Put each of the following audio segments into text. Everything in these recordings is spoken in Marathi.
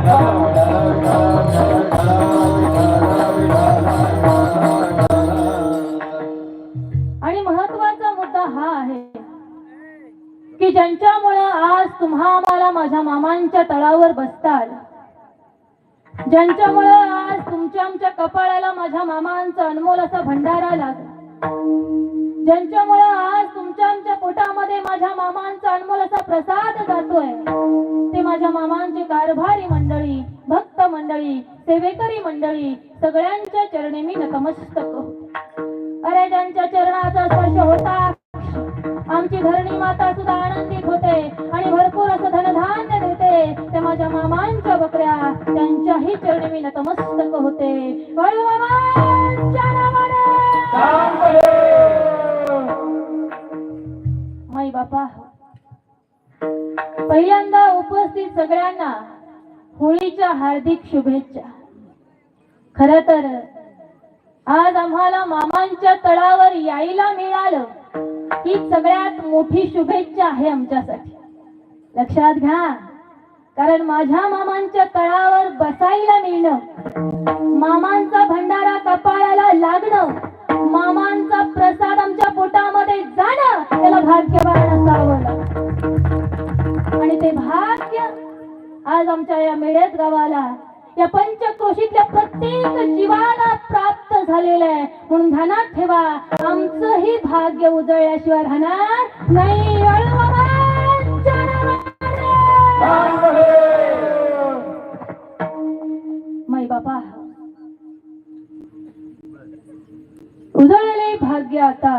आणि महत्त्वाचा मुद्दा हा आहे की ज्यांच्यामुळे आज तुम्हा आम्हाला माझ्या मामांच्या तळावर बसतात ज्यांच्यामुळे आज तुमच्या आमच्या कपाळाला माझ्या मामांचा अनमोल असा भंडारा लागला ज्यांच्यामुळे आज तुमच्या आमच्या पोटामध्ये माझ्या मामांचा अनमोल असा प्रसाद जातोय माझ्या मामांचे कारभारी मंडळी भक्त मंडळी सेवेकरी मंडळी सगळ्यांच्या चरणी मी नतमस्तक. अरे ज्यांच्या चरणाचा स्पर्श होता आमची धरणी माता सुद्धा आनंदित होते आणि भरपूर असं धनधान्य देते. त्या माझ्या मामांच्या बकऱ्या त्यांच्याही चरणी मी नतमस्तक होते. वळवामांच्या पहिल्यांदा उपस्थित सगळ्यांना होळीच्या हार्दिक शुभेच्छा. खर तर आज आम्हाला मामांच्या तळावर यायला मिळालं ही सगळ्यात मोठी शुभेच्छा आहे आमच्यासाठी. लक्षात घ्या कारण माझ्या मामांच्या तळावर बसायला मिळणं या मेळ्यात गावाला या पंचक्रोशीतल्या प्रत्येक जीवाला प्राप्त झालेलं आहे. म्हणून ध्यानात ठेवा आमचंही भाग्य उजळल्याशिवाय राहणार नाही. अळवामांच्या बापा उजळले भाग्य आता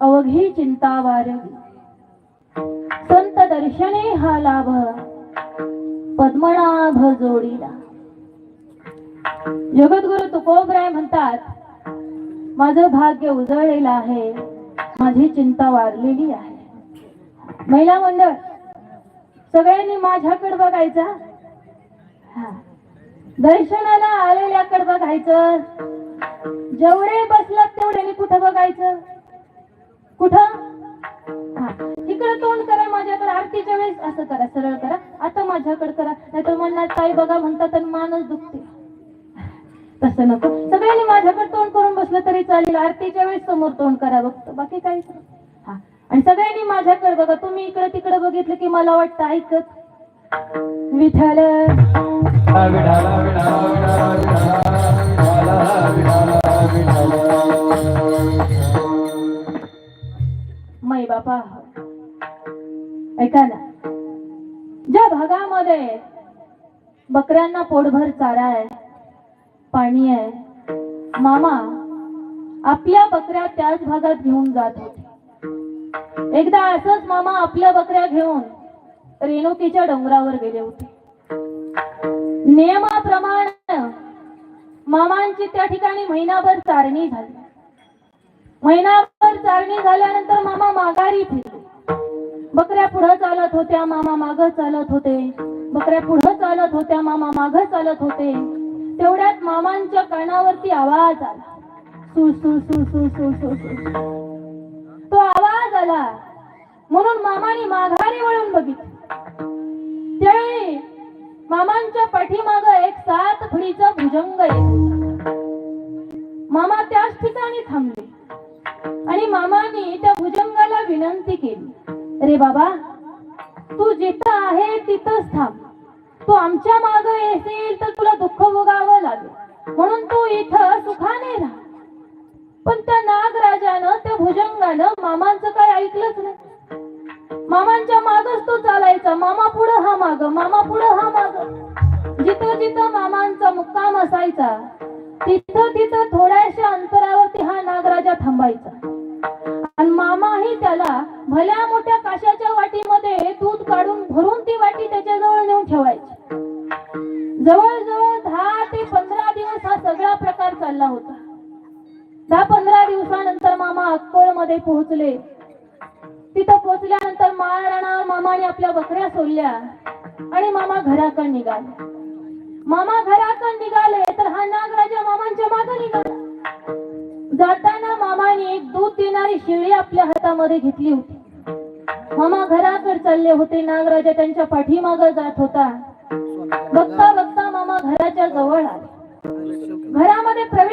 अवघी चिंता वारवी संत दर्शने हा लाभ पद्मनाभ जोडीला जगद्गुरु तुकोबराय म्हणतात माझं भाग्य उजळलेलं आहे माझी चिंता वाढलेली आहे. महिला मंडळ सगळ्यांनी माझ्याकडे बघायचा? हा. दर्शनाला आलेल्याकडे बघायचं? जेवढे बसलात तेवढ्यानी कुठं बघायचं? कुठं? सरळ तोंड करा माझ्याकडे आरतीच्या वेळेस असं करा सरळ करा आता माझ्याकडे करा. नाहीतर म्हणणार ताई बघा म्हणतात तर मानच दुखते. तसं नको. सगळ्यांनी माझ्याकडे तोंड करून बसलं तरी चालेल. आरतीच्या वेळेस समोर तोंड करा बघतो. बाकी काहीच हा. आणि सगळ्यांनी माझ्याकडे बघा. तुम्ही इकडे तिकडे बघितलं की मला वाटतं ऐकत. विठ्ठल. मै बापा ऐका ना ज्या भागामध्ये बकऱ्यांना पोटभर चारा आहे पाणी आहे मामा आपल्या बकऱ्या त्याच भागात घेऊन जात होते. एकदा असंच मामा आपल्या बकऱ्या घेऊन रेणुकीच्या डोंगरावर गेले होते. नियमाप्रमाणे मामांची त्या ठिकाणी महिनाभर चारणी झाली. महिनाभर चारणी झाल्यानंतर मामा माघारी फिरले. बकऱ्या पुढे चालत होत्या मामा माग चालत होते. बकऱ्या पुढे चालत होत्या मामा माग चालत होते. तेवढ्यात मामांच्या कानावरती आवाज आला. सु सु सु सु सु सु तो आवाज आला. म्हणून मामाने माघारी वळून बघितलं. त्यावेळी मामांच्या पाठीमाग एक सात फुडीचा भुजंग येत मामा त्याच ठिकाणी थांबले. आणि मामाने त्या भुजंगाला विनंती केली. रे बाबा तू जिथं आहे तिथंच थांब. तू आमच्या माग येशील तर तुला दुःख भोगावं लागेल. म्हणून तू इथं सुखाने राहा. पण त्या नागराजानं त्या भुजंगानं मामांचं काय ऐकलंच नाही. मामांच्या मागच तो चालायचा. मामा पुढं हा माग. मामा पुढं हा माग. जिथं जिथं मामांचा मुक्काम असायचा तिथं तिथं थोड्याशा अंतरावरती हा नागराजा थांबायचा. आणि मामाही त्याला भल्या मोठ्या काशाच्या वाटीमध्ये दूध काढून भरून ती वाटी त्याच्याजवळ नेऊन ठेवायची. जवळजवळ दहा ते पंधरा दिवस हा सगळा प्रकार चालला होता. दहा पंधरा दिवसानंतर मामा अक्कोळमध्ये पोहोचले. तिथं पोहोचल्यानंतर महाराणा मामाने आपल्या बकऱ्या सोडल्या आणि मामा घराकडे निघाले. मामा घराकडे निघाले तर हा नागराजा मामांच्या मागे निघाला. जाताना मामाने एक दूध देणारी शिळी आपल्या हातामध्ये घेतली होती. मामा घराघर चालले होते. नागराजा त्यांच्या पाठीमाग जात होता. बघता बघता मामा घराच्या जवळ आले. घरामध्ये प्रवेश